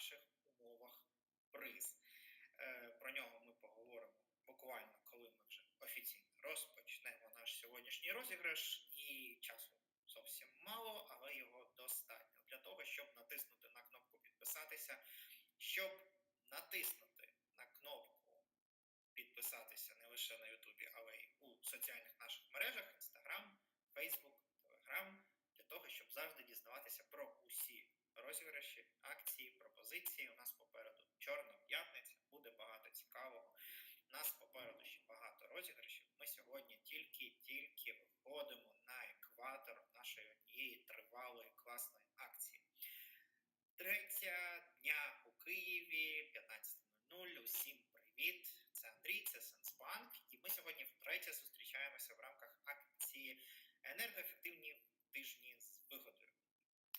наших умовах приз. Е, Про нього ми поговоримо буквально, коли ми вже офіційно розпочнемо наш сьогоднішній розіграш. І часу зовсім мало, але його достатньо для того, щоб натиснути на кнопку підписатися, щоб натиснути на кнопку підписатися не лише на Ютубі, але й у соціальних наших мережах: Instagram, Facebook, Telegram, для того, щоб завжди дізнаватися про усі розіграші, пропозиції. У нас попереду Чорна п'ятниця, буде багато цікавого. У нас попереду ще багато розіграшів. Ми сьогодні тільки-тільки виходимо на екватор нашої однієї тривалої класної акції. Третя дня у Києві, 15.00. Усім привіт! Це Андрій, це Сенсбанк. І ми сьогодні втретє зустрічаємося в рамках акції енергоефективні тижні з вигодою.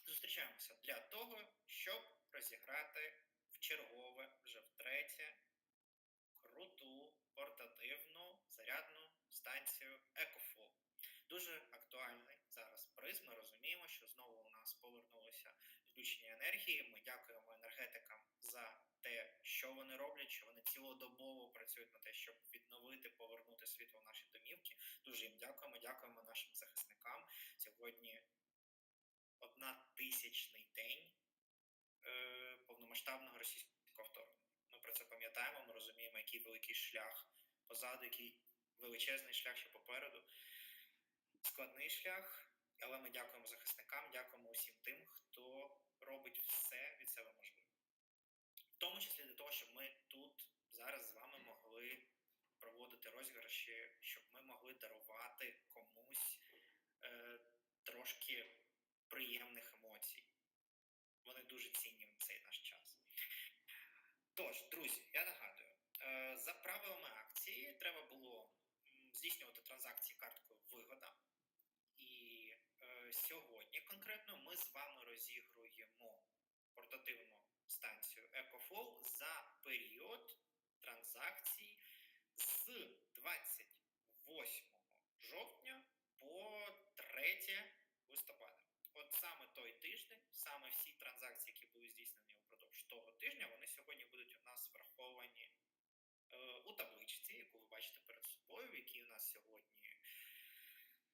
Зустрічаємося для того, щоб розіграти в чергове вже втретє круту портативну зарядну станцію EcoFlow. Дуже актуальний зараз приз. Ми розуміємо, що знову у нас повернулося відключення енергії. Ми дякуємо енергетикам за те, що вони роблять, що вони цілодобово працюють на те, щоб відновити, повернути світло в наші домівки. Дуже їм дякуємо. Дякуємо нашим захисникам. Сьогодні одна тисячний день повномасштабного російського вторгнення. Ми про це пам'ятаємо. Ми розуміємо, який великий шлях позаду, який величезний шлях ще попереду. Складний шлях, але ми дякуємо захисникам, дякуємо усім тим, хто робить все від себе можливе. В тому числі для того, щоб ми тут зараз з вами могли проводити розіграші, щоб ми могли дарувати комусь е, трошки приємних емоцій. Вони дуже цінні Тож, друзі, я нагадую, е, за правилами акції треба було здійснювати транзакції карткою вигода. І е, сьогодні конкретно ми з вами розігруємо портативну станцію EcoFlow за період транзакцій з 28 жовтня по 3 листопада. От саме той тиждень, саме всі транзакції, які були здійснені упродовж того тижня, вони сьогодні будуть у нас враховані е, у табличці, яку ви бачите перед собою, в якій у нас сьогодні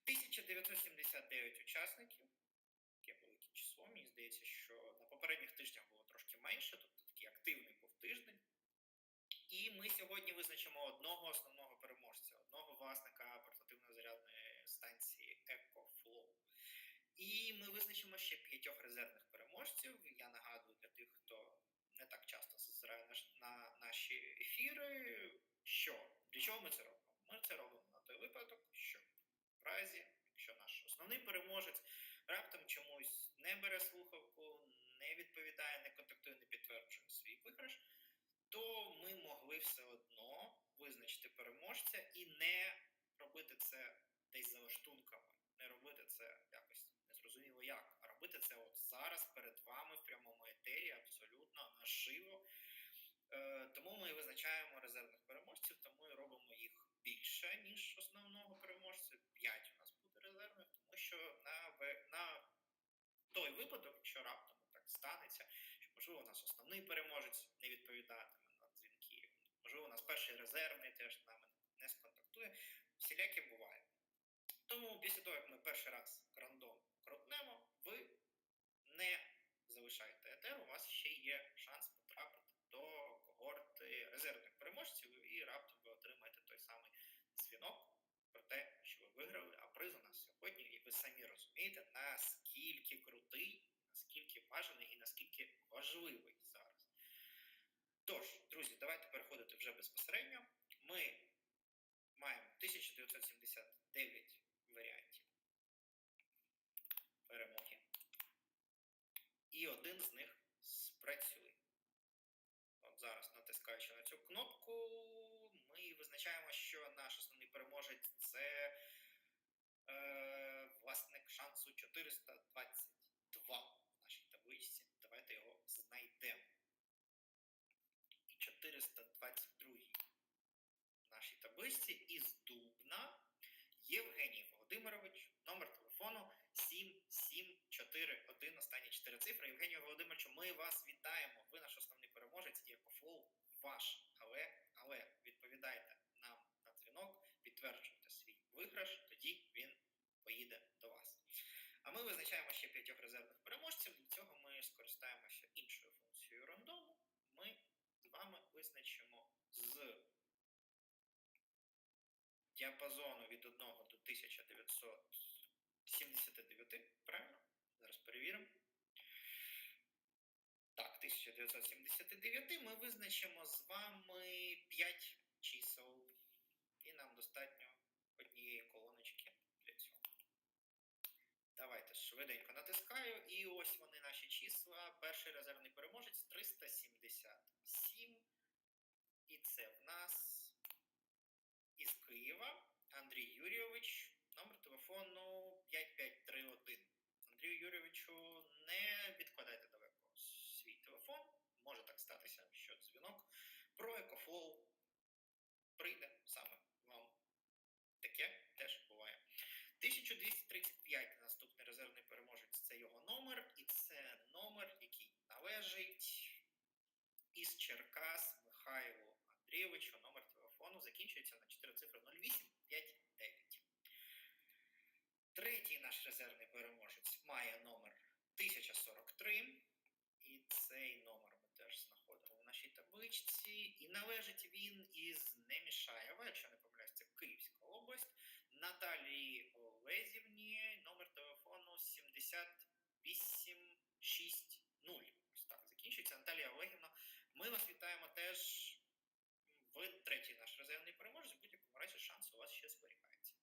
1979 учасників. Таке велике число. Мені здається, що на попередніх тижнях було трошки менше, тобто такий активний був тиждень. І ми сьогодні визначимо одного основного переможця, одного власника портативної зарядної станції EcoFlow. І ми визначимо ще п'ятьох резервних переможців. Я нагадую для тих, хто не так часто зазирає на, на наші ефіри, що для чого ми це робимо? Ми це робимо на той випадок, що в разі, якщо наш основний переможець раптом чомусь не бере слухавку, не відповідає, не контактує, не підтверджує свій виграш, то ми могли все одно визначити переможця і не робити це десь за лаштунками, не робити це якось незрозуміло як, а робити це от зараз перед вами в прямому етері, абсолютно наживо. Е, тому ми визначаємо резервних переможців, тому і робимо їх більше, ніж основного переможця. П'ять у нас буде резервних, тому що на, на той випадок, якщо раптом так станеться, що можливо у нас основний переможець не відповідатиме на дзвінки, можливо, у нас перший резервний теж нами не сконтактує. Всіляке буває. Тому після того, як ми перший раз рандом крутнемо, ви не залишаєте етер, у вас ще є шанс потрапити до когорти резервних переможців, і раптом ви отримаєте той самий дзвінок про те, що ви виграли. А приз у нас сьогодні, і ви самі розумієте, наскільки крутий, наскільки бажаний і наскільки важливий зараз. Тож, друзі, давайте переходити вже безпосередньо. Ми маємо 1979 варіантів перемоги. І один з них спрацює. От зараз, натискаючи на цю кнопку, ми визначаємо, що наш основний переможець це вишці із Дубна Євгеній Володимирович, номер телефону 7741, останні 4 цифри. Євгенію Володимировичу, ми вас вітаємо. Ви наш основний переможець і екофол ваш. Але але відповідайте нам на дзвінок, підтверджуйте свій виграш, тоді він поїде до вас. А ми визначаємо ще п'ятьох резервних переможців. Для цього ми скористаємося іншою функцією рандому. Ми з вами визначимо з діапазону від 1 до 1979, правильно? Зараз перевіримо. Так, 1979 ми визначимо з вами 5 чисел, і нам достатньо однієї колоночки для цього. Давайте швиденько натискаю, і ось вони наші числа. Перший резервний переможець 377. І це в нас із Києва Андрій Юрійович, номер телефону 5531. Андрію Юрійовичу, не відкладайте далеко свій телефон. Може так статися, що дзвінок про екофлоу прийде саме вам. Таке теж буває. 1235 наступний резервний переможець це його номер, і це номер, який належить із Черкас Михайлу Андрійовичу. Номер телефону закінчується на 4 цифри 0859. Третій наш резервний переможець має номер 1043. І цей номер ми теж знаходимо в нашій табличці. І належить він із Немішаєва, якщо не помиляюсь, це Київська область, Наталії Олезівні, номер телефону 7860. Ось так закінчується. Наталія Олегівна, ми вас вітаємо теж в третій наш резервний переможець. В будь-якому разі шанс у вас ще зберігається.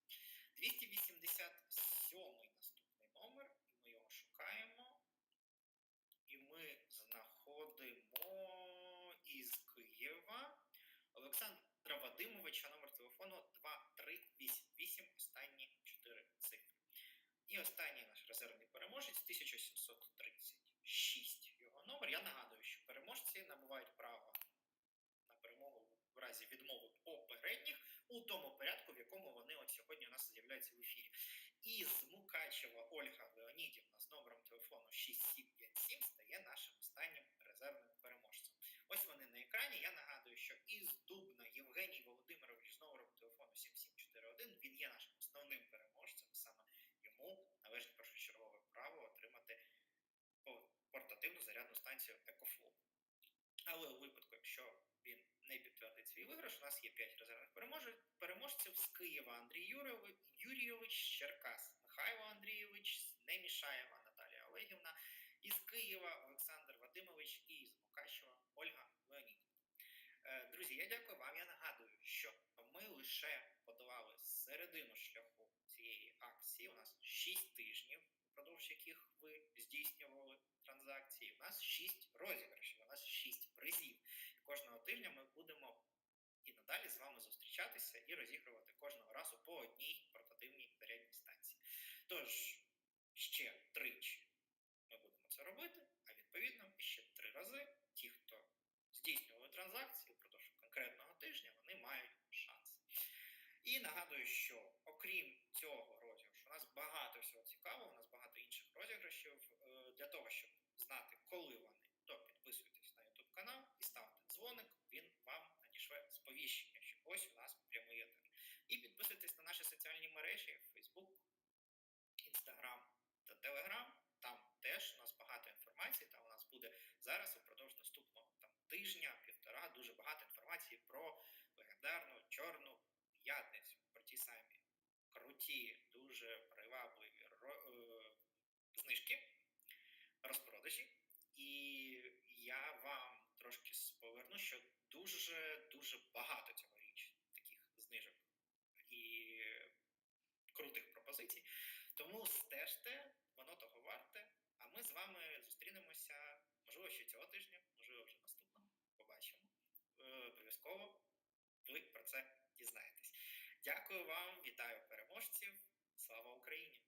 287 наступний номер, і ми його шукаємо. І ми знаходимо із Києва Олександра Вадимовича, номер телефону 2388, останні 4 цифри. І останній наш резервний переможець 1736 його номер. Я нагадую, що переможці набувають право на перемогу в разі відмови попередніх у тому порядку, в якому вони от сьогодні у нас з'являються в ефірі. І з Мукачева Ольга Леонідівна з номером телефону 6757 стає нашим останнім резервним переможцем. Ось вони на екрані. Я нагадую, що із Дубна Євгеній Володимирович з номером телефону 7741 він є нашим основним переможцем. Саме йому належить першочергове право отримати портативну зарядну станцію Але у випадку, якщо він не підтвердить свій виграш, у нас є 5 резервних переможців з Києва Андрій Юрійович, Черкас Михайло Андрійович, Немішаєва Наталія Олегівна, із Києва Олександр Вадимович і з Мукачева Ольга Леонідівна. Друзі, я дякую вам. Я нагадую, що ми лише подолали середину шляху цієї акції. У нас 6 тижнів, впродовж яких ви здійснювали транзакції. У нас 6 розіграшів, у нас 6 призів. Кожного тижня ми будемо і надалі з вами зустрічатися і розігрувати кожного разу по одній портативній зарядній станції. Тож, ще тричі ми будемо це робити, а відповідно ще три рази ті, хто здійснювали транзакції впродовж конкретного тижня, вони мають шанс. І нагадую, що окрім цього розіграшу, у нас багато всього цікавого, у нас багато інших розіграшів. Для того, щоб знати, коли вони, то підписуйтесь на YouTube канал і ставте дзвоник, він вам надішле сповіщення, що ось у нас прямий етер. І підписуйтесь на наші соціальні мережі: Facebook, Instagram та Telegram. Там теж у нас багато інформації. Там у нас буде зараз упродовж наступного там, тижня, півтора, дуже багато інформації про легендарну чорну п'ятницю, про ті самі круті, дуже привабливі знижки, розпродажі. І я вам трошки поверну, що дуже-дуже багато цьогоріч таких знижок і крутих пропозицій. Тому стежте, воно того варте. А ми з вами зустрінемося, можливо, ще цього тижня, можливо, вже наступного. Побачимо. Обов'язково ви про це дізнаєтесь. Дякую вам, вітаю переможців. Слава Україні!